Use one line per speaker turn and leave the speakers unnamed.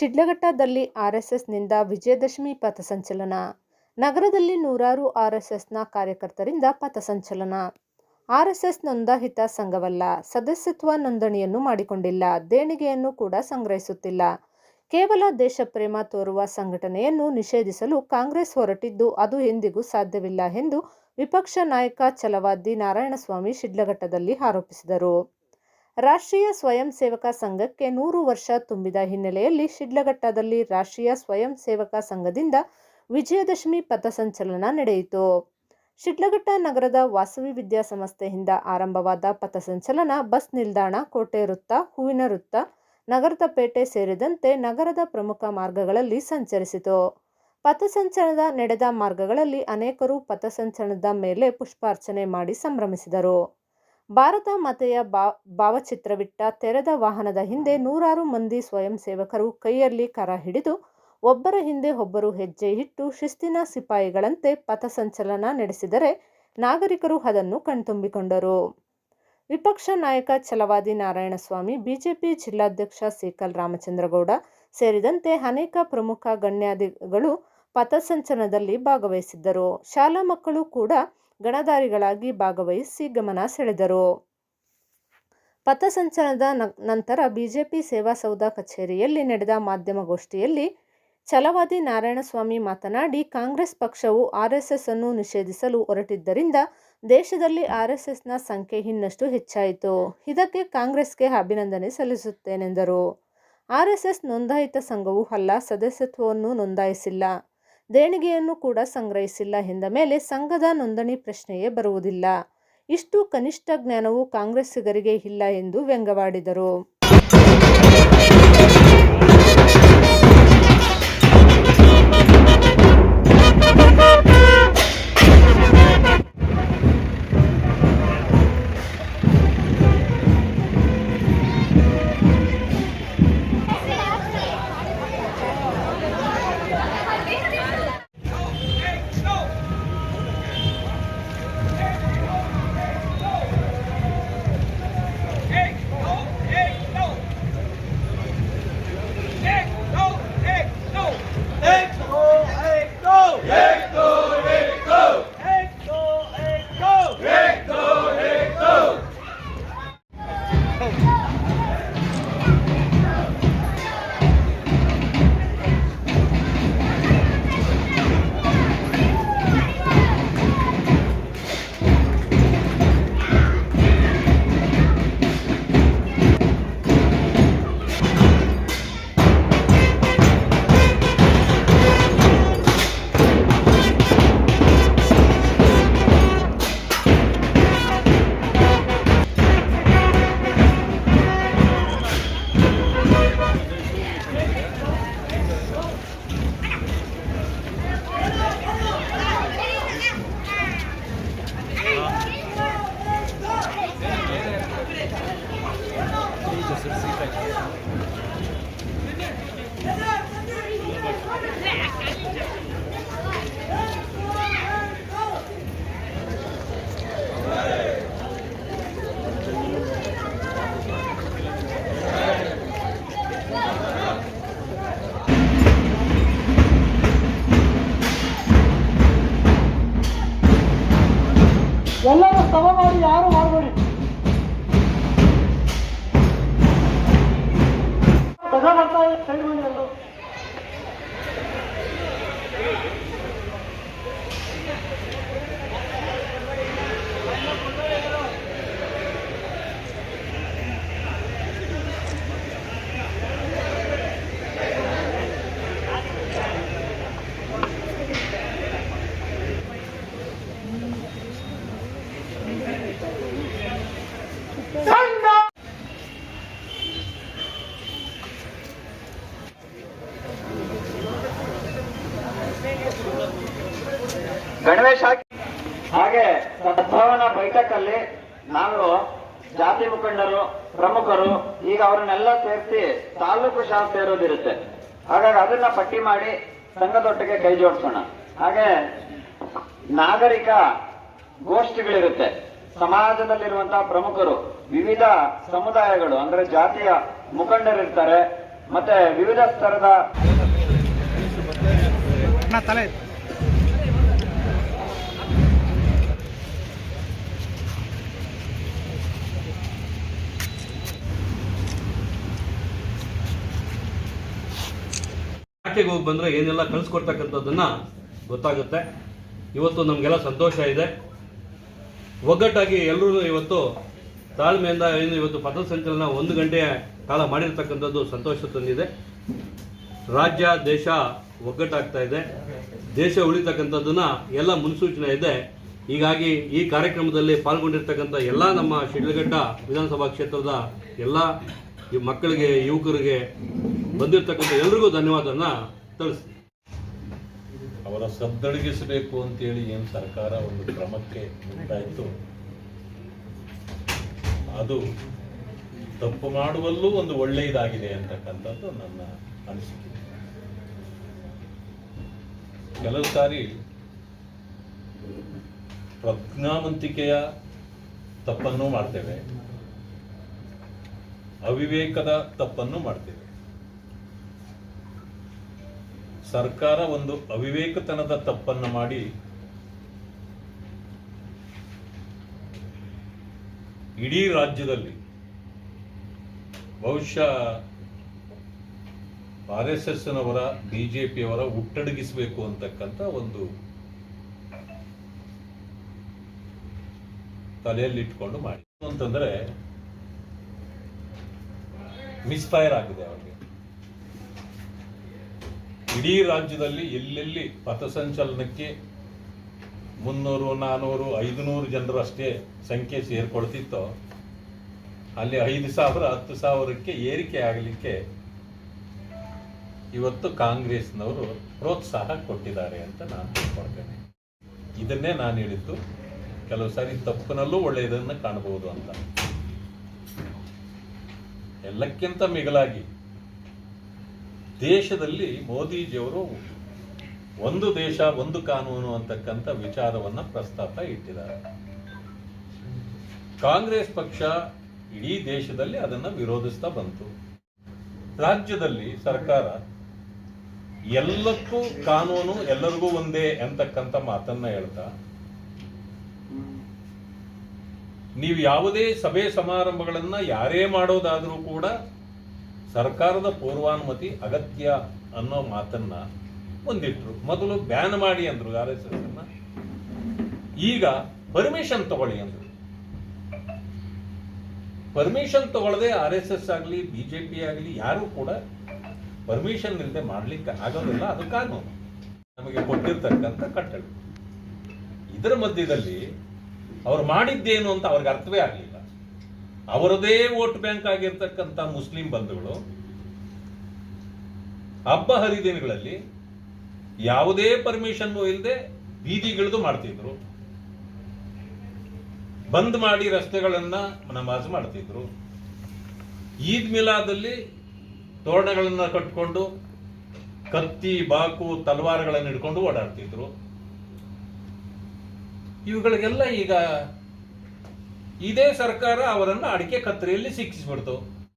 ಶಿಡ್ಲಘಟ್ಟದಲ್ಲಿ ಆರ್ಎಸ್ಎಸ್ನಿಂದ ವಿಜಯದಶಮಿ ಪಥಸಂಚಲನ ನಗರದಲ್ಲಿ ನೂರಾರು ಆರ್ಎಸ್ಎಸ್ನ ಕಾರ್ಯಕರ್ತರಿಂದ ಪಥಸಂಚಲನ ಆರ್ಎಸ್ಎಸ್ ನೋಂದಾಯಿತ ಸಂಘವಲ್ಲ, ಸದಸ್ಯತ್ವ ನೋಂದಣಿಯನ್ನು ಮಾಡಿಕೊಂಡಿಲ್ಲ, ದೇಣಿಗೆಯನ್ನು ಕೂಡ ಸಂಗ್ರಹಿಸುತ್ತಿಲ್ಲ. ಕೇವಲ ದೇಶಪ್ರೇಮ ತೋರುವ ಸಂಘಟನೆಯನ್ನು ನಿಷೇಧಿಸಲು ಕಾಂಗ್ರೆಸ್ ಹೊರಟಿದ್ದು ಅದು ಎಂದಿಗೂ ಸಾಧ್ಯವಿಲ್ಲ ಎಂದು ವಿಪಕ್ಷ ನಾಯಕ ಛಲವಾದಿ ನಾರಾಯಣಸ್ವಾಮಿ ಶಿಡ್ಲಘಟ್ಟದಲ್ಲಿ ಆರೋಪಿಸಿದರು. ರಾಷ್ಟ್ರೀಯ ಸ್ವಯಂ ಸೇವಕ ಸಂಘಕ್ಕೆ ನೂರು ವರ್ಷ ತುಂಬಿದ ಹಿನ್ನೆಲೆಯಲ್ಲಿ ಶಿಡ್ಲಘಟ್ಟದಲ್ಲಿ ರಾಷ್ಟ್ರೀಯ ಸ್ವಯಂ ಸೇವಕ ಸಂಘದಿಂದ ವಿಜಯದಶಮಿ ಪಥಸಂಚಲನ ನಡೆಯಿತು. ಶಿಡ್ಲಘಟ್ಟ ನಗರದ ವಾಸವಿ ವಿದ್ಯಾಸಂಸ್ಥೆಯಿಂದ ಆರಂಭವಾದ ಪಥಸಂಚಲನ ಬಸ್ ನಿಲ್ದಾಣ, ಕೋಟೆ ವೃತ್ತ, ಹೂವಿನ ವೃತ್ತ, ನಗರದ ಪೇಟೆ ಸೇರಿದಂತೆ ನಗರದ ಪ್ರಮುಖ ಮಾರ್ಗಗಳಲ್ಲಿ ಸಂಚರಿಸಿತು. ಪಥಸಂಚಲನದ ನಡೆದ ಮಾರ್ಗಗಳಲ್ಲಿ ಅನೇಕರು ಪಥಸಂಚಲನದ ಮೇಲೆ ಪುಷ್ಪಾರ್ಚನೆ ಮಾಡಿ ಸಂಭ್ರಮಿಸಿದರು. ಭಾರತ ಮಾತೆಯ ಭಾವಚಿತ್ರವಿಟ್ಟ ತೆರೆದ ವಾಹನದ ಹಿಂದೆ ನೂರಾರು ಮಂದಿ ಸ್ವಯಂ ಸೇವಕರು ಕೈಯಲ್ಲಿ ಕರ ಹಿಡಿದು, ಒಬ್ಬರ ಹಿಂದೆ ಒಬ್ಬರು ಹೆಜ್ಜೆ ಇಟ್ಟು ಶಿಸ್ತಿನ ಸಿಪಾಯಿಗಳಂತೆ ಪಥಸಂಚಲನ ನಡೆಸಿದರೆ ನಾಗರಿಕರು ಅದನ್ನು ಕಣ್ತುಂಬಿಕೊಂಡರು. ವಿಪಕ್ಷ ನಾಯಕ ಛಲವಾದಿ ನಾರಾಯಣಸ್ವಾಮಿ, ಬಿಜೆಪಿ ಜಿಲ್ಲಾಧ್ಯಕ್ಷ ಸೀಕಲ್ ರಾಮಚಂದ್ರಗೌಡ ಸೇರಿದಂತೆ ಅನೇಕ ಪ್ರಮುಖ ಗಣ್ಯಾದಿಗಳು ಪಥಸಂಚಲನದಲ್ಲಿ ಭಾಗವಹಿಸಿದ್ದರು. ಶಾಲಾ ಮಕ್ಕಳು ಕೂಡ ಗಣಧಾರಿಗಳಾಗಿ ಭಾಗವಹಿಸಿ ಗಮನ ಸೆಳೆದರು. ಪಥಸಂಚಲನದ ನಂತರ ಬಿಜೆಪಿ ಸೇವಾಸೌಧ ಕಚೇರಿಯಲ್ಲಿ ನಡೆದ ಮಾಧ್ಯಮಗೋಷ್ಠಿಯಲ್ಲಿ ಛಲವಾದಿ ನಾರಾಯಣಸ್ವಾಮಿ ಮಾತನಾಡಿ, ಕಾಂಗ್ರೆಸ್ ಪಕ್ಷವು ಆರ್ಎಸ್ಎಸ್ ಅನ್ನು ನಿಷೇಧಿಸಲು ಹೊರಟಿದ್ದರಿಂದ ದೇಶದಲ್ಲಿ ಆರ್ಎಸ್ಎಸ್ನ ಸಂಖ್ಯೆ ಇನ್ನಷ್ಟು ಹೆಚ್ಚಾಯಿತು. ಇದಕ್ಕೆ ಕಾಂಗ್ರೆಸ್ಗೆ ಅಭಿನಂದನೆ ಸಲ್ಲಿಸುತ್ತೇನೆಂದರು. ಆರ್ಎಸ್ಎಸ್ ನೋಂದಾಯಿತ ಸಂಘವೂ ಅಲ್ಲ, ಸದಸ್ಯತ್ವವನ್ನು ನೋಂದಾಯಿಸಿಲ್ಲ. ದೇಣಿಗೆಯನ್ನು ಕೂಡ ಸಂಗ್ರಹಿಸಿಲ್ಲ. ಎಂದ ಮೇಲೆ ಸಂಘದ ನೋಂದಣಿ ಪ್ರಶ್ನೆಯೇ ಬರುವುದಿಲ್ಲ. ಇಷ್ಟು ಕನಿಷ್ಠ ಜ್ಞಾನವು ಕಾಂಗ್ರೆಸ್ಸಿಗರಿಗೆ ಇಲ್ಲ ಎಂದು ವ್ಯಂಗ್ಯವಾಡಿದರು
젖을 쓰니까 연락을 써봐가지고 알아봐.
ಬರ್ತಾ ಇದೆ ಗಣವೇಶ್ ಹಾಕಿ ಹಾಗೆ ಸದ್ಭಾವನಾ ಬೈಠಕಲ್ಲಿ ನಾವು ಜಾತಿ ಮುಖಂಡರು, ಪ್ರಮುಖರು, ಈಗ ಅವರನ್ನೆಲ್ಲ ಸೇರಿಸಿ ತಾಲೂಕು ಶಾಸ್ತ್ರ ಇರೋದಿರುತ್ತೆ. ಹಾಗಾಗಿ ಅದನ್ನ ಪಟ್ಟಿ ಮಾಡಿ ಸಂಘದೊಟ್ಟಿಗೆ ಕೈ ಜೋಡಿಸೋಣ. ಹಾಗೆ ನಾಗರಿಕ ಗೋಷ್ಠಿಗಳಿರುತ್ತೆ. ಸಮಾಜದಲ್ಲಿರುವಂತಹ ಪ್ರಮುಖರು, ವಿವಿಧ ಸಮುದಾಯಗಳು, ಅಂದ್ರೆ ಜಾತಿಯ ಮುಖಂಡರಿರ್ತಾರೆ, ಮತ್ತೆ ವಿವಿಧ ಸ್ತರದ
ಆಟೆಗೆ ಹೋಗಿ ಬಂದರೆ ಏನೆಲ್ಲ ಕಳಿಸ್ಕೊಡ್ತಕ್ಕಂಥದ್ದನ್ನು ಗೊತ್ತಾಗುತ್ತೆ. ಇವತ್ತು ನಮಗೆಲ್ಲ ಸಂತೋಷ ಇದೆ. ಒಗ್ಗಟ್ಟಾಗಿ ಎಲ್ಲರೂ ಇವತ್ತು ತಾಳ್ಮೆಯಿಂದ ಏನು ಇವತ್ತು ಪಥಸಂಚಲನ ಒಂದು ಗಂಟೆ ಕಾಲ ಮಾಡಿರ್ತಕ್ಕಂಥದ್ದು ಸಂತೋಷ ತಂದಿದೆ. ರಾಜ್ಯ, ದೇಶ ಒಗ್ಗಟ್ಟಾಗ್ತಾ ಇದೆ. ದೇಶ ಉಳಿತಕ್ಕಂಥದ್ದನ್ನ ಎಲ್ಲ ಮುನ್ಸೂಚನೆ ಇದೆ. ಹೀಗಾಗಿ ಈ ಕಾರ್ಯಕ್ರಮದಲ್ಲಿ ಪಾಲ್ಗೊಂಡಿರ್ತಕ್ಕಂಥ ಎಲ್ಲ ನಮ್ಮ ಶಿಡ್ಲಘಟ್ಟ ವಿಧಾನಸಭಾ ಕ್ಷೇತ್ರದ ಎಲ್ಲ ಈ ಮಕ್ಕಳಿಗೆ, ಯುವಕರಿಗೆ ಬಂದಿರತಕ್ಕಂಥ ಎಲ್ರಿಗೂ ಧನ್ಯವಾದನ ತಿಳಿಸ್ತೀನಿ.
ಅವರ ಸದ್ದಡಗಿಸಬೇಕು ಅಂತೇಳಿ ಏನು ಸರ್ಕಾರ ಒಂದು ಕ್ರಮಕ್ಕೆ ಮುಂದಾಯಿತು ಅದು ತಪ್ಪು ಮಾಡುವಲ್ಲೂ ಒಂದು ಒಳ್ಳೆಯದಾಗಿದೆ ಅಂತಕ್ಕಂಥದ್ದು ನನ್ನ ಅನಿಸಿಕೆ. ಕೆಲವು ಸಾರಿ ಪ್ರಜ್ಞಾವಂತಿಕೆಯ ತಪ್ಪನ್ನು ಮಾಡ್ತೇವೆ. ಅವಿವೇಕದ ತಪ್ಪನ್ನು ಮಾಡ್ತೇವೆ. ಸರ್ಕಾರ ಒಂದು ಅವಿವೇಕತನದ ತಪ್ಪನ್ನು ಮಾಡಿ ಇಡೀ ರಾಜ್ಯದಲ್ಲಿ ಬಹುಶಃ ಆರ್ ಎಸ್ ಎಸ್ ನವರ ಬಿಜೆಪಿಯವರ ಹುಟ್ಟಡಗಿಸಬೇಕು ಅಂತಕ್ಕಂಥ ಒಂದು ತಲೆಯಲ್ಲಿಟ್ಕೊಂಡು ಮಾಡಿ. ಅಂತಂದ್ರೆ ಮಿಸ್ಫೈರ್ ಆಗಿದೆ ಅವರಿಗೆ. ಇಡೀ ರಾಜ್ಯದಲ್ಲಿ ಎಲ್ಲೆಲ್ಲಿ ಪಥಸಂಚಲನಕ್ಕೆ ಮುನ್ನೂರು, ನಾನೂರು, ಐದುನೂರು ಜನರು ಅಷ್ಟೇ ಸಂಖ್ಯೆ ಸೇರ್ಕೊಳ್ತಿತ್ತೋ, ಅಲ್ಲಿ ಐದು ಸಾವಿರ, ಹತ್ತು ಸಾವಿರಕ್ಕೆ ಏರಿಕೆ ಆಗಲಿಕ್ಕೆ ಇವತ್ತು ಕಾಂಗ್ರೆಸ್ನವರು ಪ್ರೋತ್ಸಾಹ ಕೊಟ್ಟಿದ್ದಾರೆ ಅಂತ ನಾನು ತಿಳ್ಕೊಳ್ತೇನೆ. ಇದನ್ನೇ ನಾನು ಹೇಳಿದ್ದು. ಕೆಲವು ಸಾರಿ ತಪ್ಪಿನಲ್ಲೂ ಒಳ್ಳೆಯದನ್ನು ಕಾಣಬಹುದು ಅಂತ. ಎಲ್ಲಕ್ಕಿಂತ ಮಿಗಿಲಾಗಿ ದೇಶದಲ್ಲಿ ಮೋದಿಜಿಯವರು ಒಂದು ದೇಶ, ಒಂದು ಕಾನೂನು ಅಂತಕ್ಕಂಥ ವಿಚಾರವನ್ನ ಪ್ರಸ್ತಾಪ ಇಟ್ಟಿದ್ದಾರೆ. ಕಾಂಗ್ರೆಸ್ ಪಕ್ಷ ಇಡೀ ದೇಶದಲ್ಲಿ ಅದನ್ನ ವಿರೋಧಿಸ್ತಾ ಬಂತು. ರಾಜ್ಯದಲ್ಲಿ ಸರ್ಕಾರ ಎಲ್ಲಕ್ಕೂ ಕಾನೂನು ಎಲ್ಲರಿಗೂ ಒಂದೇ ಅಂತಕ್ಕಂಥ ಮಾತನ್ನ ಹೇಳ್ತಾ, ನೀವು ಯಾವುದೇ ಸಭೆ ಸಮಾರಂಭಗಳನ್ನ ಯಾರೇ ಮಾಡೋದಾದರೂ ಕೂಡ ಸರ್ಕಾರದ ಪೂರ್ವಾನುಮತಿ ಅಗತ್ಯ ಅನ್ನೋ ಮಾತನ್ನ ಹೊಂದಿಟ್ರು ಮೊದಲು ಬ್ಯಾನ್ ಮಾಡಿ ಅಂದ್ರು ಆರ್ ಎಸ್ ಎಸ್ ಈಗ ಪರ್ಮಿಷನ್ ತಗೊಳ್ಳಿ ಅಂದ್ರು. ಪರ್ಮಿಷನ್ ತಗೊಳ್ಳದೆ ಆರ್ ಎಸ್ ಎಸ್ ಆಗಲಿ ಬಿಜೆಪಿ ಆಗಲಿ, ಯಾರು ಕೂಡ ಪರ್ಮಿಷನ್ ಇಲ್ಲದೆ ಮಾಡಲಿಕ್ಕೆ ಆಗೋದಿಲ್ಲ, ಅದು ಕಾನೂನು. ನಮಗೆ ಕೊಟ್ಟಿರ್ತಕ್ಕಂಥ ಕಟ್ಟಡ. ಇದರ ಮಧ್ಯದಲ್ಲಿ ಅವ್ರು ಮಾಡಿದ್ದೇನು ಅಂತ ಅವ್ರಿಗೆ ಅರ್ಥವೇ ಆಗಲಿಲ್ಲ. ಅವರದೇ ವೋಟ್ ಬ್ಯಾಂಕ್ ಆಗಿರ್ತಕ್ಕಂಥ ಮುಸ್ಲಿಂ ಬಂಧುಗಳು ಹಬ್ಬ ಹರಿದಿನಗಳಲ್ಲಿ ಯಾವುದೇ ಪರ್ಮಿಷನ್ ಇಲ್ಲದೆ ಬೀದಿಗಿಳಿದು ಮಾಡ್ತಿದ್ರು. ಬಂದ್ ಮಾಡಿ ರಸ್ತೆಗಳನ್ನ ನಮಾಜ್ ಮಾಡ್ತಿದ್ರು. ಈದ್ ಮಿಲಾದಲ್ಲಿ ತೋರಣಗಳನ್ನ ಕಟ್ಕೊಂಡು ಕತ್ತಿ, ಬಾಕು, ತಲವಾರಗಳನ್ನು ಹಿಡ್ಕೊಂಡು ಓಡಾಡ್ತಿದ್ರು. ಇವುಗಳಿಗೆಲ್ಲ ಈಗ ಇದೇ ಸರ್ಕಾರ ಅವರನ್ನು ಅಡಿಕೆ ಕತ್ತರಿಯಲ್ಲಿ ಶಿಕ್ಷಿಸ್ಬಿಡ್ತು.